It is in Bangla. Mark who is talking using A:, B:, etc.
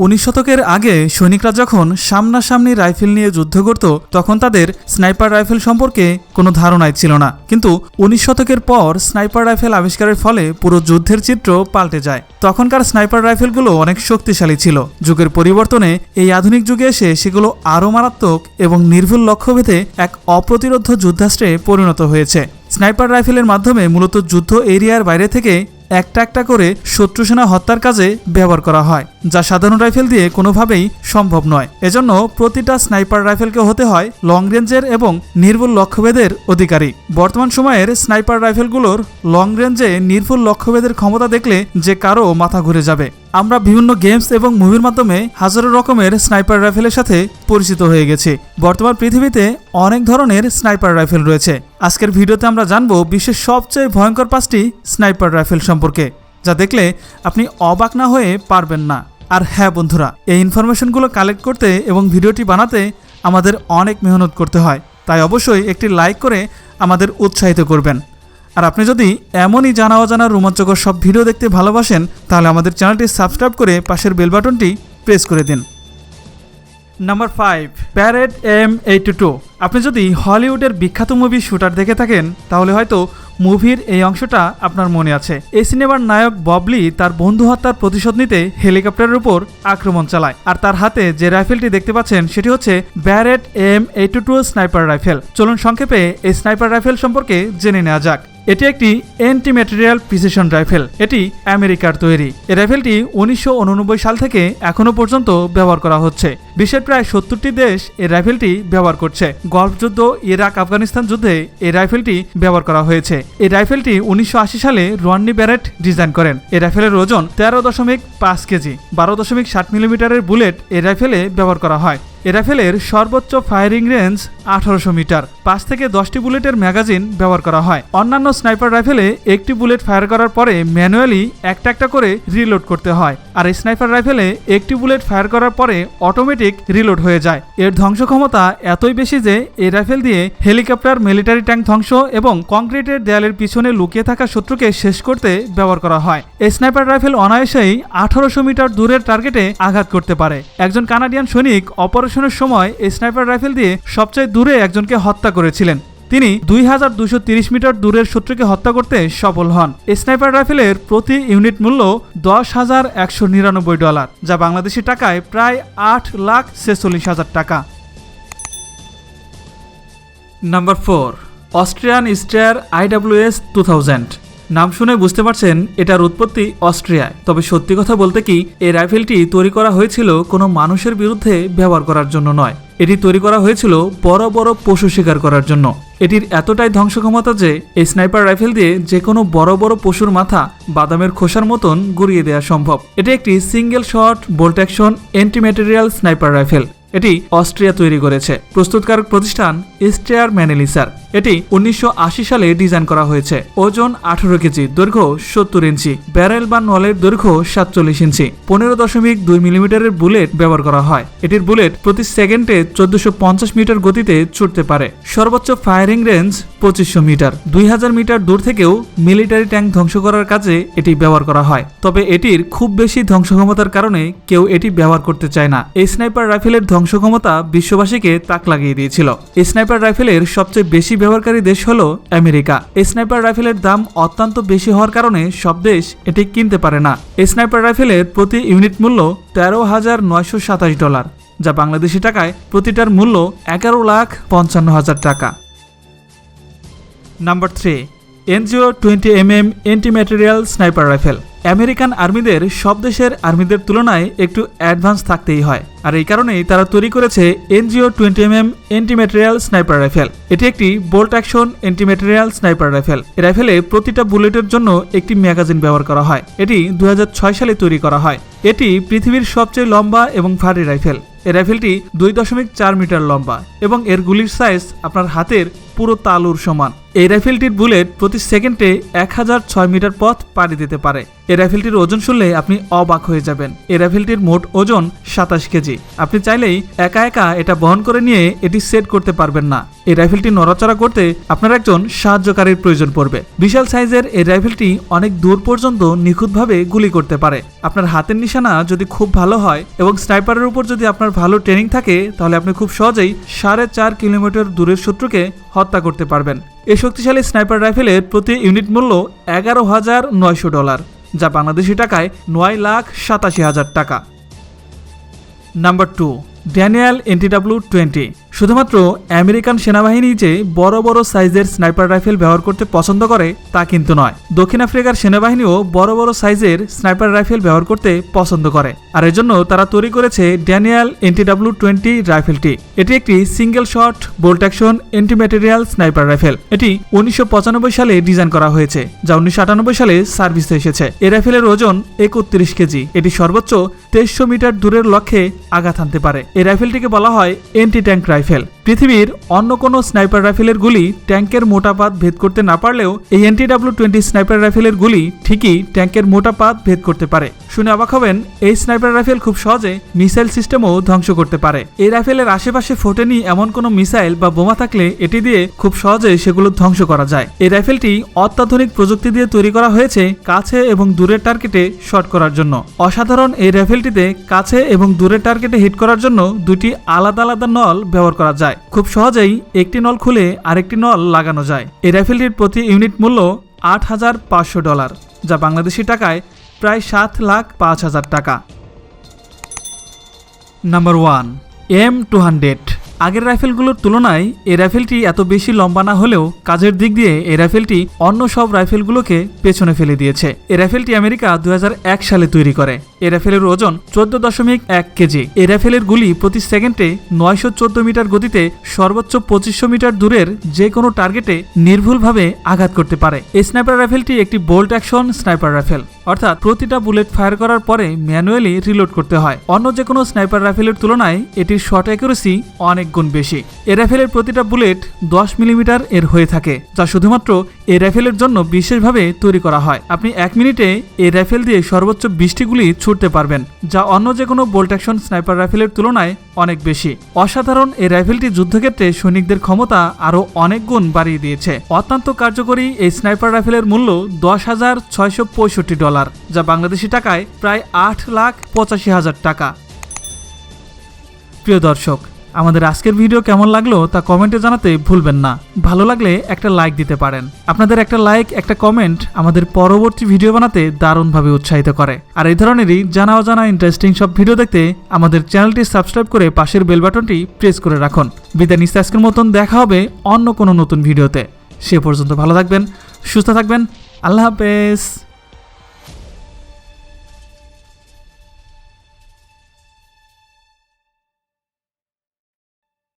A: উনিশ শতকের আগে সৈনিকরা যখন সামনাসামনি রাইফেল নিয়ে যুদ্ধ করত, তখন তাদের স্নাইপার রাইফেল সম্পর্কে কোনো ধারণাই ছিল না। কিন্তু উনিশ শতকের পর স্নাইপার রাইফেল আবিষ্কারের ফলে পুরো যুদ্ধের চিত্র পাল্টে যায়। তখনকার স্নাইপার রাইফেলগুলো অনেক শক্তিশালী ছিল। যুগের পরিবর্তনে এই আধুনিক যুগে এসে সেগুলো আরও মারাত্মক এবং নির্ভুল লক্ষ্যভেদে এক অপ্রতিরোধ যুদ্ধাস্ত্রে পরিণত হয়েছে। স্নাইপার রাইফেলের মাধ্যমে মূলত যুদ্ধ এরিয়ার বাইরে থেকে একটা একটা করে শত্রু সেনা হত্যার কাজে ব্যবহার করা হয়। যা সাধারণ রাইফেল দিয়ে কোনোভাবেই সম্ভব নয়। এজন্য প্রতিটা স্নাইপার রাইফেলকে হতে হয় লং রেঞ্জের এবং নির্ভুল লক্ষ্যভেদের অধিকারী। বর্তমান সময়ের স্নাইপার রাইফেলগুলোর লং রেঞ্জে নির্ভুল লক্ষ্যভেদের ক্ষমতা দেখলে যে কারও মাথা ঘুরে যাবে। আমরা বিভিন্ন গেমস এবং মুভির মাধ্যমে হাজারো রকমের স্নাইপার রাইফেলের সাথে পরিচিত হয়ে গেছি। বর্তমান পৃথিবীতে অনেক ধরনের স্নাইপার রাইফেল রয়েছে। আজকের ভিডিওতে আমরা জানব বিশ্বের সবচেয়ে ভয়ঙ্কর পাঁচটি স্নাইপার রাইফেল সম্পর্কে, যা দেখলে আপনি অবাক না হয়ে পারবেন না। আর হ্যাঁ বন্ধুরা, এই ইনফরমেশনগুলো কালেক্ট করতে এবং ভিডিওটি বানাতে আমাদের অনেক মেহনত করতে হয়। তাই অবশ্যই একটি লাইক করে আমাদের উৎসাহিত করবেন। আর আপনি যদি এমনই জানা অজানা রোমাঞ্চকর সব ভিডিও দেখতে ভালোবাসেন, তাহলে আমাদের চ্যানেলটি সাবস্ক্রাইব করে পাশের বেল বাটনটি প্রেস করে দিন। Number five Barrett M eight two আপনি যদি হলিউডের বিখ্যাত মুভি শুটার দেখে থাকেন, তাহলে হয়তো মুভির এই অংশটা আপনার মনে আছে। এই সিনেমার নায়ক ববলি তার বন্ধু হত্যার প্রতিশোধ নিতে হেলিকপ্টারের উপর আক্রমণ চালায়, আর তার হাতে যে রাইফেলটি দেখতে পাচ্ছেন, সেটি হচ্ছে Barrett M eight two sniper rifle. চলুন সংক্ষেপে এই স্নাইপার রাইফেল সম্পর্কে জেনে নেওয়া যাক। এটি একটি অ্যান্টি ম্যাটেরিয়াল প্রিসিশন রাইফেল এটি আমেরিকার তৈরি। এই রাইফেলটি উনিশশো উননব্বই সাল থেকে এখনও পর্যন্ত ব্যবহার করা হচ্ছে। বিশ্বের প্রায় সত্তরটি দেশ এই রাইফেলটি ব্যবহার করছে। গল্ফ যুদ্ধ, ইরাক, আফগানিস্তান যুদ্ধে এই রাইফেলটি ব্যবহার করা হয়েছে। এই রাইফেলটি উনিশশো আশি সালে রোয়ান্নি ব্যারেট ডিজাইন করেন। এই রাইফেলের ওজন তেরো দশমিক পাঁচ কেজি, বারো দশমিক ষাট মিলিমিটারের বুলেট এই রাইফেলে ব্যবহার করা হয়। এ রাইফেলের সর্বোচ্চ ফায়ারিং রেঞ্জ আঠারোশো মিটার। পাঁচ থেকে দশটি বুলেটের ম্যাগাজিন ব্যবহার করা হয়। অন্যান্য স্নাইপার রাইফেলে একটি বুলেট ফায়ার করার পরে ম্যানুয়ালি একটা একটা করে রিলোড করতে হয়। আর স্নাইপার রাইফেলে একটি বুলেট ফায়ার করার পরে অটোমেটিক রিলোড হয়ে যায়। এর ধ্বংস ক্ষমতা এতই বেশি যে এই রাইফেল দিয়ে হেলিকপ্টার, মিলিটারি ট্যাঙ্ক ধ্বংস এবং কংক্রিটের দেয়ালের পিছনে লুকিয়ে থাকা শত্রুকে শেষ করতে ব্যবহার করা হয়। এই স্নাইপার রাইফেল অনায়াসেই আঠারোশো মিটার দূরের টার্গেটে আঘাত করতে পারে। একজন কানাডিয়ান সৈনিক অপারেশনের সময় এই স্নাইপার রাইফেল দিয়ে সবচেয়ে দূরে একজনকে হত্যা করেছিলেন। তিনি দুই হাজার দুশো তিরিশ মিটার দূরের শত্রুকে হত্যা করতে সফল হন। স্নাইপার রাইফেলের প্রতি ইউনিট মূল্য দশ হাজার একশো নিরানব্বই ডলার, যা বাংলাদেশি টাকায় প্রায় আট লাখ ছেচল্লিশ হাজার টাকা। Number four, Austrian Steyr IWS two thousand. নাম শুনে বুঝতে পারছেন এটার উৎপত্তি অস্ট্রিয়ায়। তবে সত্যি কথা বলতে কি এই রাইফেলটি তৈরি করা হয়েছিল কোনো মানুষের বিরুদ্ধে ব্যবহার করার জন্য নয়। এটি তৈরি করা হয়েছিল বড় বড় পশু শিকার করার জন্য। এটির এতটাই ধ্বংস ক্ষমতা যে, এই স্নাইপার রাইফেল দিয়ে যে কোনো বড় বড় পশুর মাথা বাদামের খোসার মতন গুড়িয়ে দেওয়া সম্ভব। এটি একটি single shot, bolt action anti material sniper rifle. এটি অস্ট্রিয়া তৈরি করেছে। প্রস্তুতকারক প্রতিষ্ঠান স্টেয়ার ম্যানেলিসার। এটি উনিশশো আশি সালে ডিজাইন করা হয়েছে। ওজন আঠারো কেজি, দৈর্ঘ্য সত্তর ইঞ্চি, ব্যারেল বা নলের দৈর্ঘ্য সাতচল্লিশ ইঞ্চি। পনেরো দশমিক দুই মিলিমিটারের বুলেট ব্যবহার করা হয়। এটির বুলেট প্রতি সেকেন্ডে চোদ্দশো পঞ্চাশ মিটার গতিতে ছুটতে পারে। সর্বোচ্চ ফায়ারিং রেঞ্জ পঁচিশশো মিটার। দুই হাজার মিটার দূর থেকেও মিলিটারি ট্যাঙ্ক ধ্বংস করার কাজে এটি ব্যবহার করা হয়। তবে এটির খুব বেশি ধ্বংস ক্ষমতার কারণে কেউ এটি ব্যবহার করতে চায় না। এই স্নাইপার রাইফেলের ধ্বংস ক্ষমতা বিশ্ববাসীকে তাক লাগিয়ে দিয়েছিল। স্নাইপার রাইফেলের সবচেয়ে বেশি ব্যবহারকারী দেশ হল আমেরিকা। স্নাইপার রাইফেলের দাম অত্যন্ত বেশি হওয়ার কারণে সব দেশ এটি কিনতে পারে না। স্নাইপার রাইফেলের প্রতি ইউনিট মূল্য তেরো হাজার নয়শো সাতাশ ডলার, যা বাংলাদেশি টাকায় প্রতিটার মূল্য এগারো লাখ পঞ্চান্ন হাজার টাকা। Number three Anzio twenty M M anti material sniper rifle American আর্মিদের সব দেশের আর্মিদের তুলনায় একটু অ্যাডভান্স থাকতেই হয়। আর এই কারণেই তারা তৈরি করেছে Anzio twenty M M anti material sniper rifle এটি একটি bolt action anti material sniper rifle এই রাইফেলে প্রতিটা বুলেটের জন্য একটি ম্যাগাজিন ব্যবহার করা হয়। এটি দুই হাজার ছয় সালে তৈরি করা হয়। এটি পৃথিবীর সবচেয়ে লম্বা এবং ভারী রাইফেল এই রাইফেলটি দুই দশমিক চার মিটার লম্বা এবং এর গুলির সাইজ আপনার হাতের পুরো তালুর সমান। এই রাইফেলটির বুলেট প্রতি সেকেন্ডে এক হাজার ছয় মিটার পথ পাড়ি দিতে পারে। এই রাইফেলটির ওজন শুনলে আপনি অবাক হয়ে যাবেন। এই রাইফেলটির মোট ওজন সাতাশ কেজি। আপনি চাইলেই একা একা এটা বহন করে নিয়ে এটি সেট করতে পারবেন না। এই রাইফেলটি নড়াচড়া করতে আপনার একজন সাহায্যকারীর প্রয়োজন পড়বে। বিশাল সাইজের এই রাইফেলটি অনেক দূর পর্যন্ত নিখুঁতভাবে গুলি করতে পারে। আপনার হাতের নিশানা যদি খুব ভালো হয় এবং স্নাইপারের উপর যদি আপনার ভালো ট্রেনিং থাকে, তাহলে আপনি খুব সহজেই সাড়ে চার কিলোমিটার দূরের শত্রুকে হত্যা করতে পারবেন। এই শক্তিশালী স্নাইপার রাইফেলের প্রতি ইউনিট মূল্য এগারো হাজার নয়শো ডলার। যা বাংলাদেশি টাকায় নয় লাখ সাতাশি হাজার টাকা। Number two Denel NTW twenty শুধুমাত্র আমেরিকান সেনাবাহিনী যে বড় বড় সাইজের স্নাইপার রাইফেল ব্যবহার করতে পছন্দ করে, তা কিন্তু নয়। দক্ষিণ আফ্রিকার সেনাবাহিনীও বড় বড় সাইজের স্নাইপার রাইফেল ব্যবহার করতে পছন্দ করে। আর এজন্য তারা তৈরি করেছে ড্যানিয়াল এনটিডাব্লিউ টোয়েন্টি রাইফেলটি। এটি একটি single shot, bolt action anti material sniper rifle. এটি উনিশশো পঁচানব্বই সালে ডিজাইন করা হয়েছে, যা উনিশশো আটানব্বই সালে সার্ভিসে এসেছে। এ রাইফেলের ওজন একত্রিশ কেজি। এটি সর্বোচ্চ তেইশশো মিটার দূরের লক্ষ্যে আঘাত হানতে পারে। এই রাইফেলটিকে বলা হয় এন্টি ট্যাঙ্ক রাইফেল। social. পৃথিবীর অন্য কোনো স্নাইপার রাইফেলের গুলি ট্যাঙ্কের মোটা পাত ভেদ করতে না পারলেও এই NT W twenty sniper rifle গুলি ঠিকই ট্যাঙ্কের মোটা পাত ভেদ করতে পারে। শুনে অবাক হবেন, এই স্নাইপার রাইফেল খুব সহজে মিসাইল সিস্টেমও ধ্বংস করতে পারে। এই রাইফেলের আশেপাশে ফোটেনি এমন কোনো মিসাইল বা বোমা থাকলে এটি দিয়ে খুব সহজে সেগুলো ধ্বংস করা যায়। এই রাইফেলটি অত্যাধুনিক প্রযুক্তি দিয়ে তৈরি করা হয়েছে কাছে এবং দূরের টার্গেটে শট করার জন্য। অসাধারণ এই রাইফেলটিতে কাছে এবং দূরের টার্গেটে হিট করার জন্য দুটি আলাদা আলাদা নল ব্যবহার করা যায়। খুব সহজেই একটি নল খুলে আরেকটি নল লাগানো যায়। এই রাইফেলটির প্রতি ইউনিট মূল্য আট হাজার পাঁচশো ডলার, যা বাংলাদেশি টাকায় প্রায় সাত লাখ পাঁচ হাজার টাকা। Number one, M two hundred. আগের রাইফেলগুলোর তুলনায় এই রাইফেলটি এত বেশি লম্বা না হলেও কাজের দিক দিয়ে এই রাইফেলটি অন্য সব রাইফেলগুলোকে পেছনে ফেলে দিয়েছে। এই রাইফেলটি আমেরিকা দু হাজার এক সালে তৈরি করে। এই রাইফেলের ওজন চোদ্দ দশমিক এক কেজি। এই রাইফেলের গুলি প্রতি সেকেন্ডে নয়শো চোদ্দ মিটার গতিতে সর্বোচ্চ পঁচিশশো মিটার দূরের যে কোনো টার্গেটে নির্ভুলভাবে আঘাত করতে পারে। এই স্নাইপার রাইফেলটি একটি বোল্ট অ্যাকশন স্নাইপার রাইফেল, অর্থাৎ প্রতিটা বুলেট ফায়ার করার পরে ম্যানুয়ালি রিলোড করতে হয়। অন্য যে কোনো স্নাইপার রাইফেলের তুলনায় এটির শর্ট অ্যাকুরেসি অনেক গুণ বেশি। এ রাইফেলের প্রতিটা বুলেট দশ মিলিমিটার এর হয়ে থাকে, যা শুধুমাত্র এই রাইফেলের জন্য বিশেষভাবে তৈরি করা হয়। আপনি এক মিনিটে এই রাইফেল দিয়ে সর্বোচ্চ বিশটি গুলি ছুটতে পারবেন, যা অন্য যে কোনো বোল্ট অ্যাকশন স্নাইপার রাইফেলের তুলনায় অনেক বেশি। অসাধারণ এই রাইফেলটি যুদ্ধক্ষেত্রে সৈনিকদের ক্ষমতা আরও অনেক গুণ বাড়িয়ে দিয়েছে। অত্যন্ত কার্যকরী এই স্নাইপার রাইফেলের মূল্য দশ হাজার ছয়শো পঁয়ষট্টি ডলার, যা বাংলাদেশি টাকায় প্রায় আট লাখ পঁচাশি হাজার টাকা। প্রিয় দর্শক আমাদের আজকের ভিডিও কেমন লাগল তা কমেন্টে জানাতে ভুলবেন না। ভালো লাগলে একটা লাইক দিতে পারেন। আপনাদের একটা লাইক একটা কমেন্ট আমাদের পরবর্তী ভিডিও বানাতে দারুণভাবে উৎসাহিত করে। আর এই ধরনেরই জানা অজানা ইন্টারেস্টিং সব ভিডিও দেখতে আমাদের চ্যানেলটি সাবস্ক্রাইব করে পাশের বেল বাটনটি প্রেস করে রাখুন। বিদায় নিস্তে আজকের মতন, দেখা হবে অন্য কোনো নতুন ভিডিওতে। সে পর্যন্ত ভালো থাকবেন, সুস্থ থাকবেন, আল্লাহ হাফেজ।